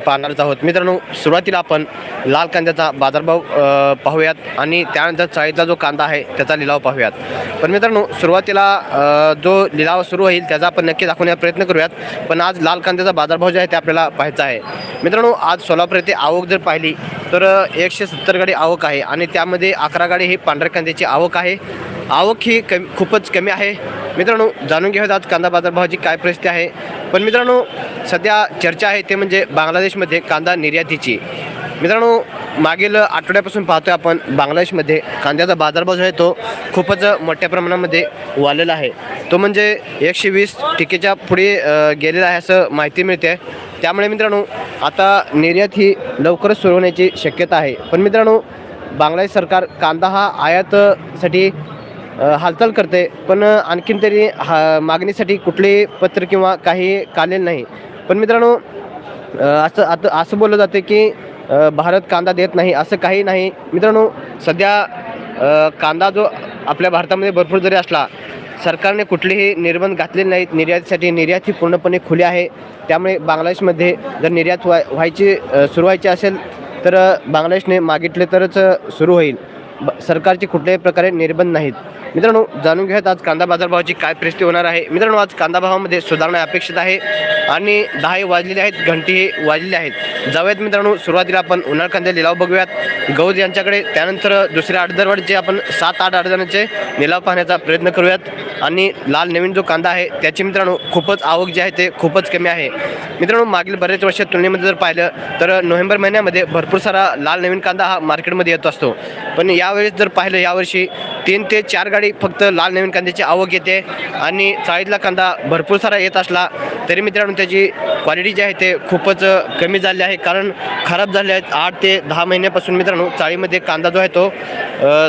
पाहणारच आहोत. मित्रांनो सुरुवातीला आपण लाल कांद्याचा बाजारभाव पाहूयात आणि त्यानंतर चाळीतला जो कांदा आहे त्याचा लिलाव पाहूयात. पण मित्रांनो सुरुवातीला जो लिलाव सुरू होईल त्याचा आपण नक्की दाखवण्याचा प्रयत्न करूयात. पण आज लाल कांद्याचा बाजारभाव जे आहे ते आपल्याला पाहायचा आहे. मित्रांनो आज सोलापूर येथे आवक जर पाहिली तर एकशे सत्तर गाडी आवक आहे आणि त्यामध्ये अकरा गाडी ही पांढऱ्या कांद्याची आवक आहे. आवक ही कमी खूपच कमी आहे. मित्रांनो जाणून घेऊयात आज कांदा बाजारभावाची काय परिस्थिती आहे. पण मित्रांनो सध्या चर्चा आहे ते म्हणजे बांगलादेशमध्ये कांदा निर्यातीची. मित्रांनो मागील आठवड्यापासून पाहतोय आपण बांगलादेशमध्ये कांद्याचा बाजारभाव जो आहे तो खूपच मोठ्या प्रमाणामध्ये वाढलेला आहे. तो म्हणजे एकशे वीस टिकेच्या पुढे गेलेला आहे असं माहिती मिळते. त्यामुळे मित्रांनो आता निर्यात ही लवकरच सुरू होण्याची शक्यता आहे. पण मित्रांनो बांगलादेश सरकार कांदा हा आयातसाठी हालचाल करते पण आणखीन तरी हा मागणीसाठी कुठलेही पत्र किंवा काही कालेल नाही. पण मित्रांनो असं आता असं बोललं जाते की भारत कांदा देत नाही असं काही नाही. मित्रांनो सध्या कांदा जो आपल्या भारतामध्ये भरपूर जरी असला सरकारने कुठलेही निर्बंध घातलेले नाहीत. निर्यातीसाठी निर्यात ही पूर्णपणे खुली आहे. त्यामुळे बांगलादेशमध्ये जर निर्यात व्हाय व्हायची सुरू व्हायची असेल तर बांगलादेशने मागितले तरच सुरू होईल. सरकारचे कुठल्याही प्रकारे निर्बंध नाहीत. मित्रांनो जाणून घेऊयात आज कांदा बाजारभावाची काय परिस्थिती होणार आहे. मित्रांनो आज कांदा भावामध्ये सुधारणा अपेक्षित आहे आणि दहाही वाजलेले आहेत घंटी हे वाजलेले आहेत. जाऊयात मित्रांनो सुरुवातीला आपण उन्हाळ कांदे लिलाव बघूयात. गौज यांच्याकडे त्यानंतर दुसऱ्या अडदरवाडीचे आपण सात आठ अडचणीचे लिलाव पाहण्याचा प्रयत्न करूयात. आणि लाल नवीन जो कांदा आहे त्याची मित्रांनो खूपच आवक जी आहे ते खूपच कमी आहे. मित्रांनो मागील बरेच वर्षात तुलनेमध्ये जर पाहिलं तर नोव्हेंबर महिन्यामध्ये भरपूर सारा लाल नवीन कांदा हा मार्केटमध्ये येत असतो. पण या यावेळेस जर पाहिलं यावर्षी तीन ते चार गाडी फक्त लाल नवीन कांद्याची आवक येते आणि चाळीतला कांदा भरपूर सारा येत असला तरी मित्रांनो त्याची क्वालिटी जी आहे ते खूपच कमी झाली आहे. कारण खराब झाले आहेत आठ ते दहा महिन्यापासून मित्रांनो चाळीमध्ये कांदा जो आहे तो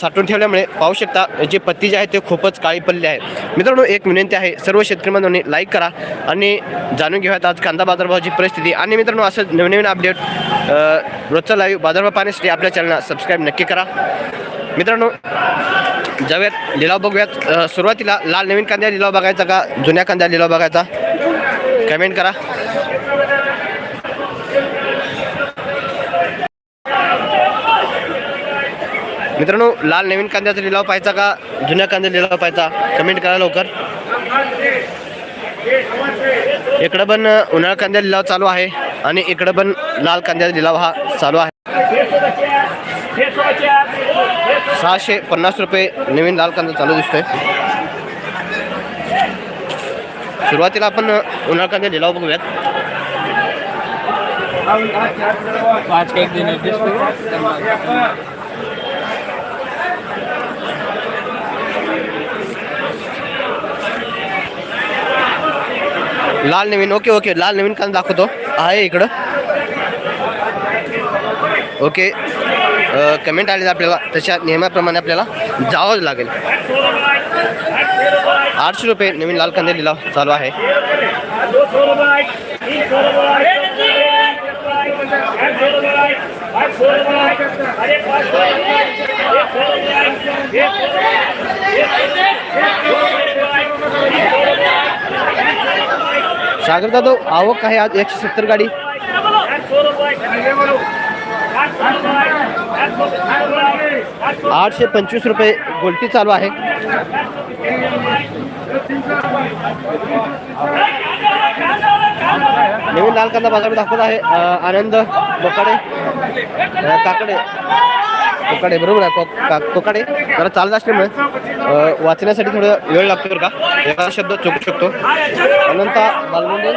साठवून ठेवल्यामुळे पाहू शकता याची पत्ती जी आहे ते खूपच काळी पडली आहे. मित्रांनो एक विनंती आहे सर्व शेतकरी बांधवांनी लाईक करा आणि जाणून घेऊयात आज कांदा बाजारभावाची परिस्थिती. आणि मित्रांनो असं नवीन नवीन अपडेट रोजचा लाईव्ह बाजारभाव पाहण्यासाठी आपल्या चॅनलला सबस्क्राईब नक्की करा. मित्रांनो जाऊयात लिलाव बघूयात. सुरुवातीला लाल नवीन कांद्या लिलाव बघायचा का? जुन्या कांद्या लिलाव बघायचा? कमेंट करा. मित्रांनो लाल नवीन कांद्याचा लिलाव पाहायचा का? जुन्या कांद्या लिलाव पाहायचा? कमेंट करा लवकर. इकडं पण उन्हाळा कांद्या लिलाव चालू आहे आणि इकडं पण लाल कांद्याचा लिलाव हा चालू आहे. सहाशे पन्नास रुपये नवीन लाल कांदा चालू दिसतोय. सुरुवातीला आपण उन्हाळ कांदे कांदा लिलाव बघूयात. लाल नवीन ओके ओके लाल नवीन कांदा दाखवतो. आहे इकडं. ओके. कमेंट आले आपल्याला. तशा नियमाप्रमाणे आपल्याला जावंच लागेल. आठशे रुपये नवीन लाल कांदे लिलाव चालू आहे. सागर जाधव आवक आहे आज एकशे सत्तर गाडी. आठशे पंचवीस रुपये गोलटी चालू आहे. नवीन लाल कांदा बाजार दाखवत आहे आनंद बोकाडे काकडे कोकाडे बरोबर आहे कोकाडे. जरा चालत असल्यामुळे वाचण्यासाठी थोडं वेळ लागतो बरं का. एखादा शब्द चुकू शकतो. अनंत बालमुंडे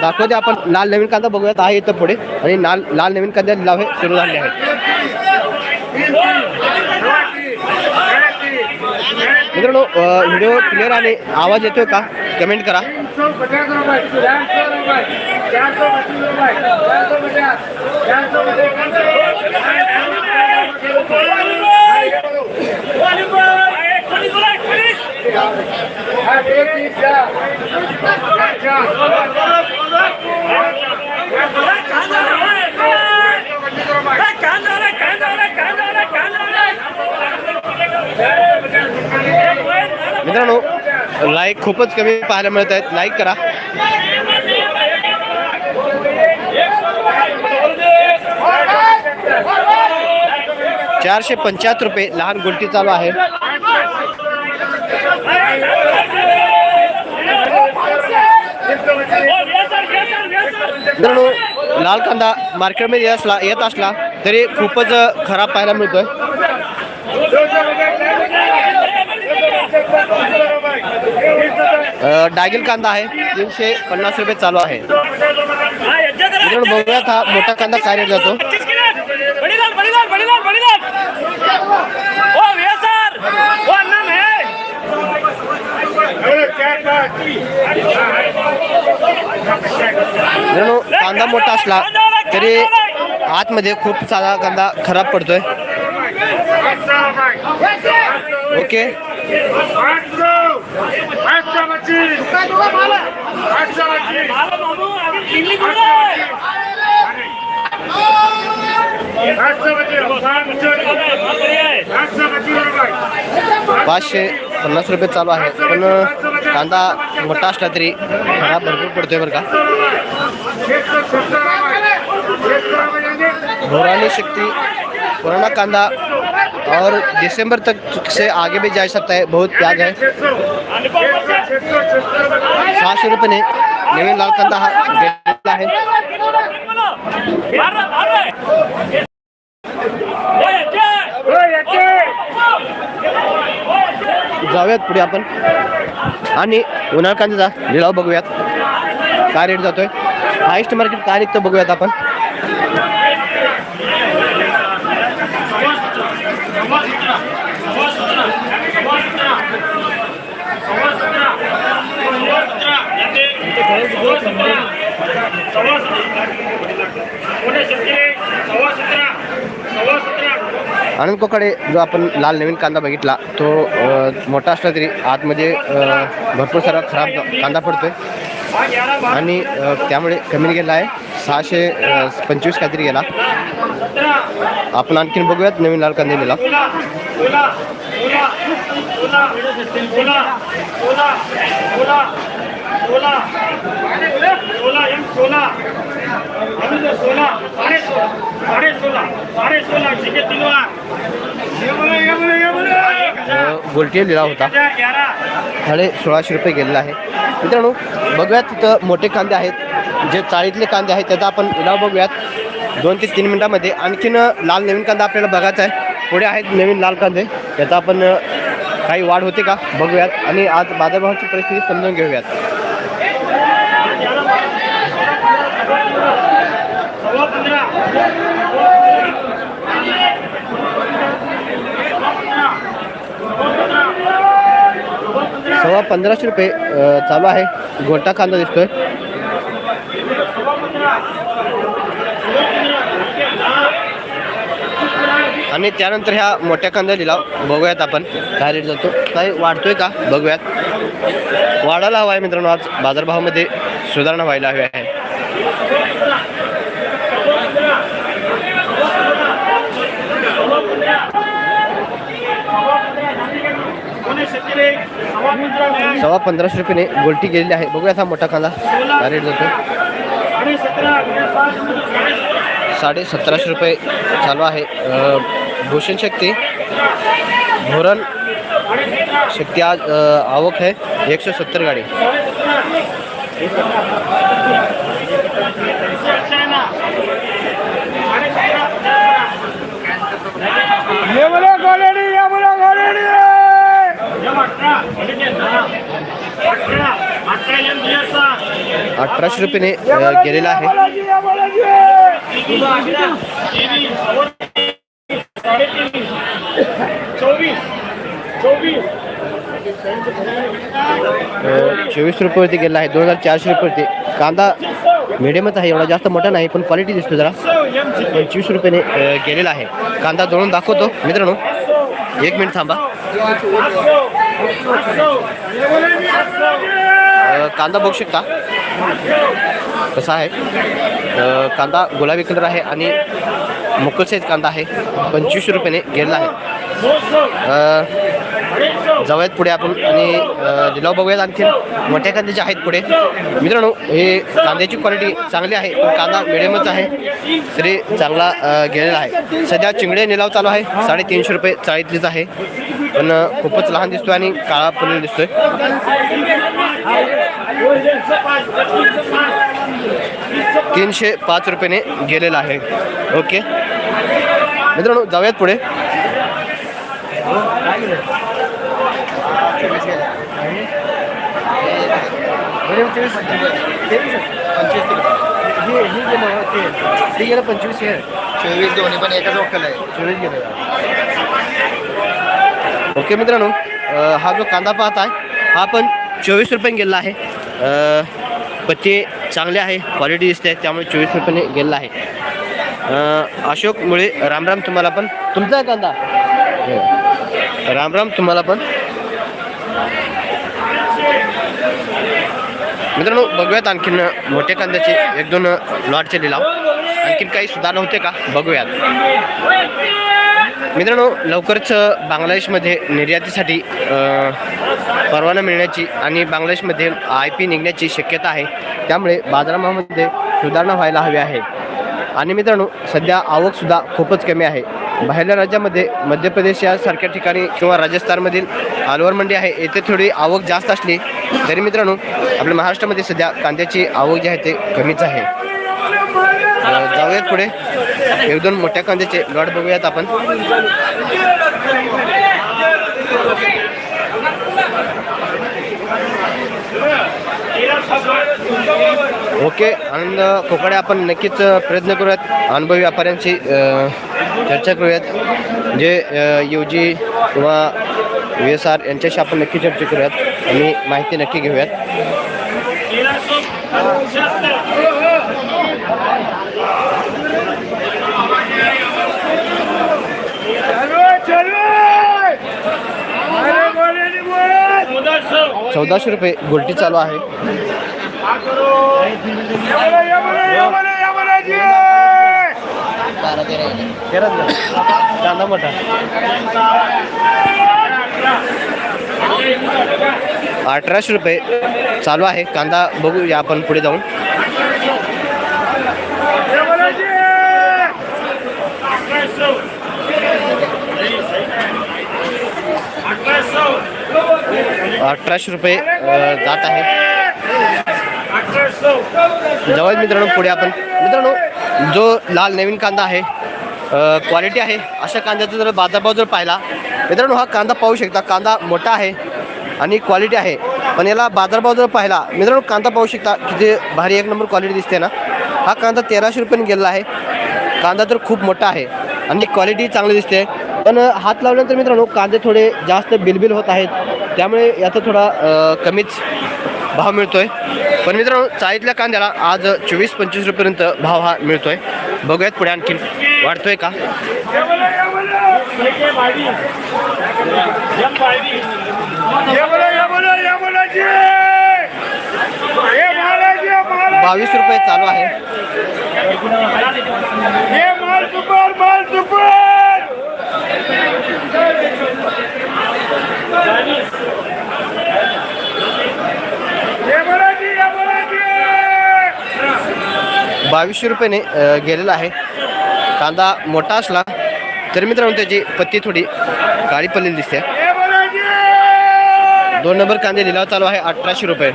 दाखवते आपण. लाल नवीन कांदा बघूयात. आहे इथं पुढे. आणि लाल लाल नवीन कांदा लिलाव हे सुरू झाले आहे मित्रांनो व्हिडिओ क्लिअर आणि आवाज येतोय का? कमेंट करा. मित्रांनो लाईक खूपच कमी पाहायला मिळत आहेत. लाईक करा. चारशे पंच्याहत्तर रुपये लहान गोष्टी चालू आहे. मित्रांनो लाल कांदा मार्केटमध्ये येत असला येत असला तरी खूपच खराब पाहायला मिळतोय. डागिल कांदा आहे. तीनशे पन्नास रुपये चालू आहे. मित्रांनो बघूयात हा मोठा कांदा काय रेट जातो. कांदा मोठा असला तरी आतमध्ये खूप सारा कांदा खराब पडतोय. ओके. पाचशे पन्नास रुपये चालू आहे. पण कांदा मोठा असला तरी खराब भरपूर पडतोय बरं का. भोरानी शक्ति पुराना कांदा और दिसंबर तक से आगे भी जा सकता है, बहुत प्याज है. सहाशे रुपये नवीन लाल कांदा हा रहा जाऊयात पुढे आपण. आणि उन्हाळ कांद्याचा लिलाव बघूयात. काय रेट जातोय? हायस्ट मार्केट काय निघतं बघूयात आपण. आनंद कोकडे जो आपण लाल नवीन कांदा बघितला तो मोठा असला तरी आतमध्ये भरपूर सारा खराब कांदा पडतोय आणि त्यामुळे कमी गेला आहे सहाशे पंचवीस काहीतरी गेला आपण आणखीन बघूयात नवीन लाल कांदा दिला गोलटी लिलाव होता. साडे सोळाशे रुपये गेलेला आहे. मित्रांनो बघूयात तिथं मोठे कांदे आहेत. जे चाळीतले कांदे आहेत त्याचा आपण लिलाव बघूयात. दोन ते तीन मिनटामध्ये आणखीन लाल नवीन कांदा आपल्याला बघायचा आहे. पुढे आहेत नवीन लाल कांदे. त्याचा आपण काही वाढ होते का? बघूयात. आणि आज बाजारभावाची परिस्थिती समजून घेऊयात. सव्वा पंधराशे रुपये चालू आहे. गोटा कांदा दिसतोय. आणि त्यानंतर ह्या मोठ्या कांदा लिलाव बघूयात आपण. काय रेट जातो? काय वाढतोय का? बघूयात. वाढायला हवा आहे मित्रांनो आज बाजारभावामध्ये सुधारणा व्हायला हवी आहे. सव्वा पंधराशे रुपयाने गोलटी गेलेली आहे. बघूया हा मोठा कांदा काय रेट जातो साडे सतराशे रुपये चालू आहे. भूषण शक्ती धोरण शक्ती आज आवक है एक सौ सत्तर गाड़ी. अठराशे रुपयाने गेलेला आहे. चोवीस रुपयावरती गेला आहे. दोन हजार चारशे रुपयावरती. कांदा मिडियमच आहे एवढा जास्त मोठा नाही पण क्वालिटी दिसतो जरा. पंचवीस रुपयाने गेलेला आहे. कांदा जोडून दाखवतो मित्रांनो. एक मिनिट थांबा. कांदा बघू शकता. कसा आहे? कांदा गुलाबी कलर आहे आणि मुकल साईज कांदा आहे. पंचवीस रुपयाने गेलेला आहे. जाऊयात पुढे आपण आणि लिलाव बघूयात आणखी. मोठ्या कांद्याचे आहेत पुढे. मित्रांनो हे कांद्याची क्वालिटी चांगली आहे पण कांदा मिडियमच आहे तरी चांगला गेलेला आहे. सध्या चिंगडे निलाव चालू आहे. साडेतीनशे रुपये चाळीतलीच आहे. पण खूपच लहान दिसतोय आणि काळा पडलेला दिसतोय. तीनशे पाच रुपयाने गेलेला आहे. ओके. मित्रांनो जाऊयात पुढे. ते गेलं पंचवीस चोवीस दोन्ही पण एकाच वक्कल आहे. चोवीस गेलं. ओके मित्रांनो हा जो कांदा पाहत आहे हा पण चोवीस रुपयाने गेलेला आहे. पत्ते चांगले आहे क्वालिटी दिसते त्यामुळे चोवीस रुपयाने गेलेला आहे. अशोकमुळे अशोक मुळे रामराम तुम्हाला पण तुमचा कांदा? हो. रामराम तुम्हाला पण. मित्रांनो बघूयात आणखीन मोठ्या कांद्याचे एक दोन लॉटचे लिलाव. आणखीन काही सुधारणा होते का? बघूयात. मित्रांनो लवकरच बांगलादेशमध्ये निर्यातीसाठी परवाना मिळण्याची आणि बांगलादेशमध्ये आय पी निघण्याची शक्यता आहे. त्यामुळे बाजारामध्ये सुधारणा व्हायला हवी आहे. आणि मित्रांनो सध्या आवकसुद्धा खूपच कमी आहे. बाहेरल्या राज्यामध्ये मध्य प्रदेश यासारख्या ठिकाणी किंवा राजस्थानमधील अलवर मंडी आहे येथे थोडी आवक जास्त असली तरी मित्रांनो आपल्या महाराष्ट्रामध्ये सध्या कांद्याची आवक जी आहे ते कमीच आहे. जाऊयात पुढे. एक दोन मोठ्या कांद्याचे लॉट बघूयात आपण. ओके आनंद कोकडे आपण नक्कीच प्रयत्न करूयात अनुभवी व्यापाऱ्यांशी चर्चा करूयात जे यू जी किंवा व्ही एस आर यांच्याशी आपण नक्की चर्चा करूयात आणि माहिती नक्की घेऊयात चलो चलो अरे बोले नहीं बोले चौदाशे रुपये गुलटी चालू आहे. कांदा मोठा. अठराशे रुपये चालू आहे. कांदा बघूया आपण पुढे जाऊन ये बोले जी अठराशे रुपये जात आहे. जवळ मित्रांनो पुढे आपण. मित्रांनो जो लाल नवीन कांदा आहे क्वालिटी आहे अशा कांद्याचा जर बाजारभाव जर पाहिला मित्रांनो हा कांदा पाहू शकता. कांदा मोठा आहे आणि क्वालिटी आहे. पण याला बाजारभाव जर पाहिला मित्रांनो कांदा पाहू शकता. किती भारी एक नंबर क्वालिटी दिसते ना. हा कांदा तेराशे रुपयाने गेलेला आहे. कांदा तर खूप मोठा आहे आणि क्वालिटी चांगली दिसते. पण हात लावल्यानंतर मित्रांनो कांदे थोडे जास्त बिलबिल होत आहेत. त्यामुळे याचा थोडा कमीच भाव मिळतोय. पण मित्रांनो चाळीतल्या कांद्याला आज चोवीस पंचवीस रुपयेपर्यंत भाव हा मिळतोय. बघूयात पुढे आणखीन वाढतोय का? बावीस रुपये चालू आहे. बावीसशे रुपयाने गेलेला आहे. कांदा मोठा असला तरी मित्रांनो त्याची पत्ती थोडी काळी पडलेली दिसते. दोन नंबर कांदे लिलाव चालू आहे अठराशे रुपये.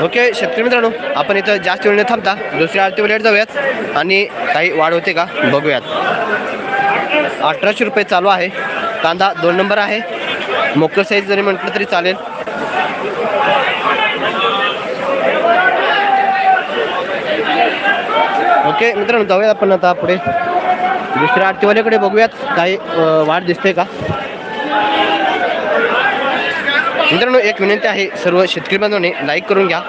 ओके शेतकरी मित्रांनो आपण इथं जास्त वेळ न थांबता दुसऱ्या आरती वेळेत जाऊयात आणि काही वाढ होते का बघूयात. अठराशे रुपये चालू आहे. कांदा दोन नंबर आहे. मोकळं साईज जरी म्हटलं तरी चालेल. ओके मित्रांनो जाऊयात आपण आता पुढे. दुसऱ्या आरतीवाल्याकडे बघूयात. काही वाढ दिसते का? मित्रांनो एक विनंती आहे सर्व शेतकरी बांधवांनी लाईक करून घ्या.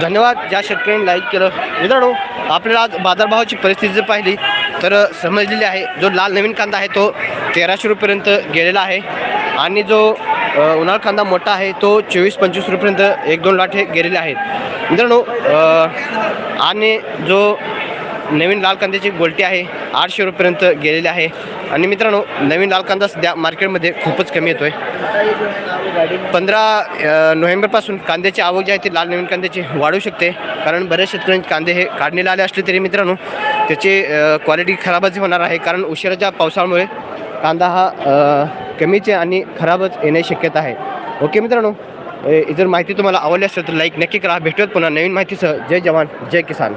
धन्यवाद ज्या शेतकऱ्यांनी लाईक केलं. मित्रांनो आपल्याला आज बाजारभावाची परिस्थिती जर पाहिली तर समजलेली आहे जो लाल नवीन कांदा आहे तो तेराशे रुपयेपर्यंत गेलेला आहे. आणि जो उन्हाळ कांदा मोठा आहे तो चोवीस पंचवीस रुपयेपर्यंत एक दोन लाट हे गेलेले आहेत. मित्रांनो आणि जो नवीन लाल कांद्याची गोलटी आहे आठशे रुपयेपर्यंत गेलेली आहे. आणि मित्रांनो नवीन लाल कांदा सध्या मार्केटमध्ये खूपच कमी येतो आहे पंधरा नोव्हेंबरपासून कांद्याची आवक जी आहे ती लाल नवीन कांद्याची वाढू शकते. कारण बऱ्याच शेतकऱ्यांचे कांदे हे काढणीला आले असले तरी मित्रांनो त्याची क्वालिटी खराबच होणार आहे. कारण उशिराच्या पावसामुळे कांदा हा कमीचे आणि खराबच येणे शक्यता आहे. ओके मित्रांनो जर माहिती तुम्हाला आवडली असेल तर लाईक नक्की करा. भेटूयात पुन्हा नवीन माहितीसह. जय जवान जय किसान.